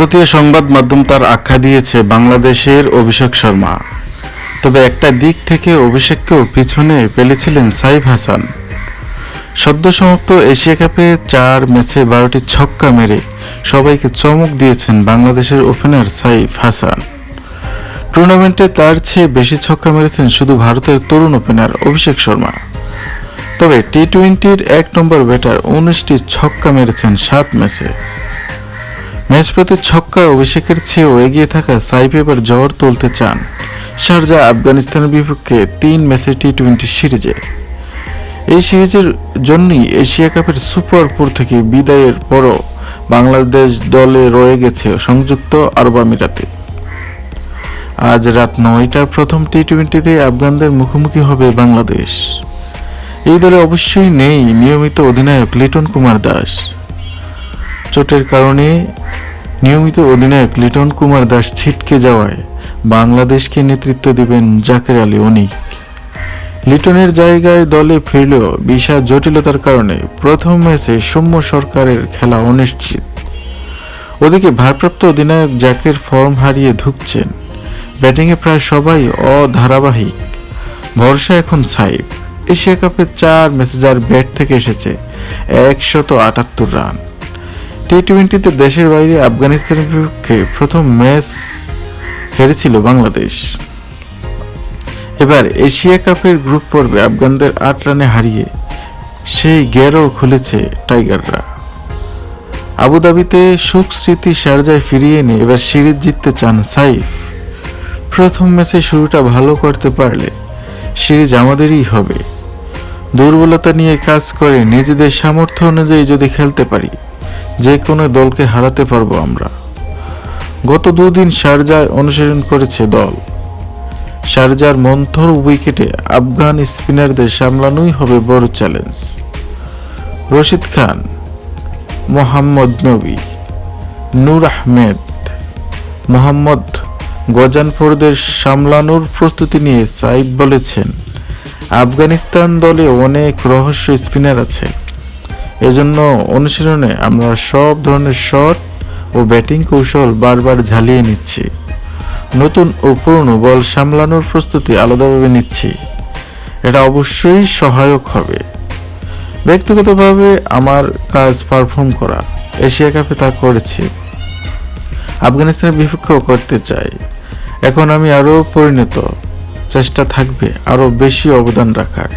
ভারতীয় সংবাদ মাধ্যম তার আখ্যা দিয়েছে বাংলাদেশের অভিষেক শর্মা। তবে একটা দিক থেকে অভিষেককেও পিছনে ফেলেছিলেন সাইফ হাসান। সদ্য সমাপ্ত এশিয়া কাপে চার ম্যাচে বারোটি ছক্কা মেরে সবাইকে চমক দিয়েছেন বাংলাদেশের ওপেনার সাইফ হাসান। টুর্নামেন্টে তার চেয়ে বেশি ছক্কা মেরেছেন শুধু ভারতের তরুণ ওপেনার অভিষেক শর্মা। তবে টি টোয়েন্টির এক নম্বর ব্যাটার উনিশটি ছক্কা মেরেছেন সাত ম্যাচে। ম্যাচ প্রতি ছক্কা অভিষেকের চেয়েও এগিয়ে থাকা সাইফ এবার জ্বর তুলতে চান। শারজা আফগানিস্তানের বিপক্ষে তিন ম্যাচের টি টোয়েন্টি সিরিজে। এই সিরিজের জন্যই এশিয়া কাপের সুপার থেকে বিদায়ের পরও বাংলাদেশ দলে রয়ে গেছে সংযুক্ত আরব আমিরাতে। আজ রাত নয়টার প্রথম টি টোয়েন্টিতে আফগানদের মুখোমুখি হবে বাংলাদেশ। এই দলে অবশ্যই নেই নিয়মিত অধিনায়ক লিটন কুমার দাস। চোটের কারণে নিয়মিত অধিনায়ক লিটন কুমার দাস ছিটকে যাওয়ায় বাংলাদেশকে নেতৃত্ব দিবেন জাকের আলী অনিক। লিটনের জায়গায় দলে ফিরলেও বিশাল জটিলতার কারণে প্রথম ম্যাচে সৌম্য সরকারের খেলা অনিশ্চিত। ওদিকে ভারপ্রাপ্ত অধিনায়ক জাকের ফর্ম হারিয়ে ধুকছেন। ব্যাটিংয়ে প্রায় সবাই অধারাবাহিক। ভরসা এখন সাইব এশিয়া কাপে চার ম্যাচে যার ব্যাট থেকে এসেছে একশত আটাত্তর রান। টি টোয়েন্টিতে দেশের বাইরে আফগানিস্তানের বিপক্ষে প্রথম ম্যাচ হেরেছিল বাংলাদেশ। এবার এশিয়া কাপের গ্রুপ পর্বে আফগানদের আট রানে হারিয়ে সেই গেরও খুলেছে টাইগাররা। আবুধাবিতে সুখ স্মৃতি শারজায় ফিরিয়ে এনে এবার সিরিজ জিততে চান সাইফ। প্রথম ম্যাচে শুরুটা ভালো করতে পারলে সিরিজ আমাদেরই হবে। দুর্বলতা নিয়ে কাজ করে নিজেদের সামর্থ্য অনুযায়ী যদি খেলতে পারি যে কোনো দলকে হারাতে পারব আমরা। গত দুদিন শারজায় অনুশীলন করেছে দল। শারজার মন্থর উইকেটে আফগান স্পিনারদের সামলানোই হবে বড় চ্যালেঞ্জ। রশিদ খান, মোহাম্মদ নবী, নূর আহমেদ, মোহাম্মদ গজানফরদের সামলানোর প্রস্তুতি নিয়ে সাইব বলেছেন, আফগানিস্তান দলে অনেক রহস্য স্পিনার আছে এজন্য অনুশীলনে আমরা সব ধরনের শট ও ব্যাটিং কৌশল বারবার ঝালিয়ে নিচ্ছি। নতুন ও পুরনো বল সামলানোর প্রস্তুতি আলাদাভাবে নিচ্ছি। এটা অবশ্যই সহায়ক হবে। ব্যক্তিগতভাবে আমার কাজ পারফর্ম করা এশিয়া কাপে তা করেছি। আফগানিস্তানের বিপক্ষেও করতে চাই। এখন আমি আরও পরিণত। চেষ্টা থাকবে আরও বেশি অবদান রাখার।